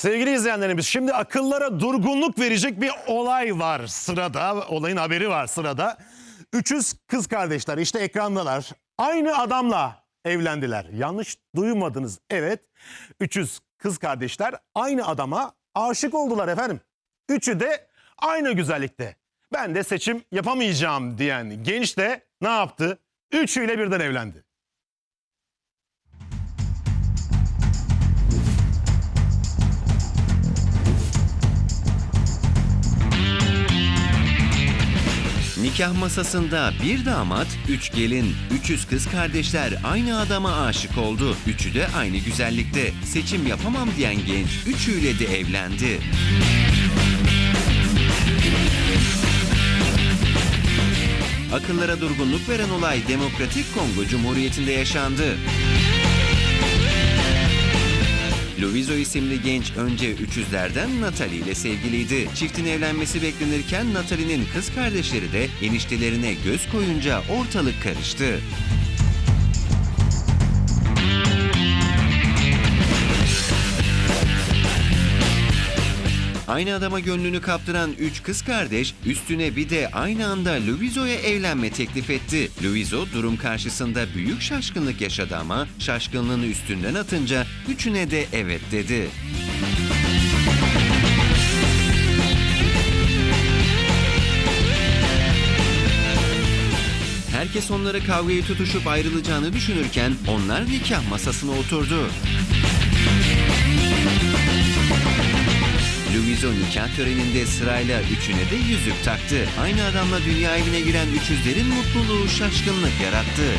Sevgili izleyenlerimiz şimdi akıllara durgunluk verecek bir olay var sırada. Olayın haberi var sırada. 300 kız kardeşler işte ekrandalar. Aynı adamla evlendiler. Yanlış duymadınız. Evet 300 kız kardeşler aynı adama aşık oldular efendim. Üçü de aynı güzellikte. Ben de seçim yapamayacağım diyen genç de ne yaptı? Üçüyle birden evlendi. Nikah masasında bir damat, üç gelin, 300 kız kardeşler aynı adama aşık oldu. Üçü de aynı güzellikte. Seçim yapamam diyen genç üçüyle de evlendi. Akıllara durgunluk veren olay Demokratik Kongo Cumhuriyeti'nde yaşandı. Lovizo isimli genç önce 300'lerden Natalie ile sevgiliydi. Çiftin evlenmesi beklenirken Natalie'nin kız kardeşleri de eniştelerine göz koyunca ortalık karıştı. Aynı adama gönlünü kaptıran üç kız kardeş üstüne bir de aynı anda Lovizo'ya evlenme teklif etti. Lovizo durum karşısında büyük şaşkınlık yaşadı ama şaşkınlığını üstünden atınca üçüne de evet dedi. Herkes onlara kavgayı tutuşup ayrılacağını düşünürken onlar nikah masasına oturdu. Louiso nikah töreninde sırayla üçüne de yüzük taktı. Aynı adamla dünya evine giren üçüzlerin mutluluğu şaşkınlık yarattı.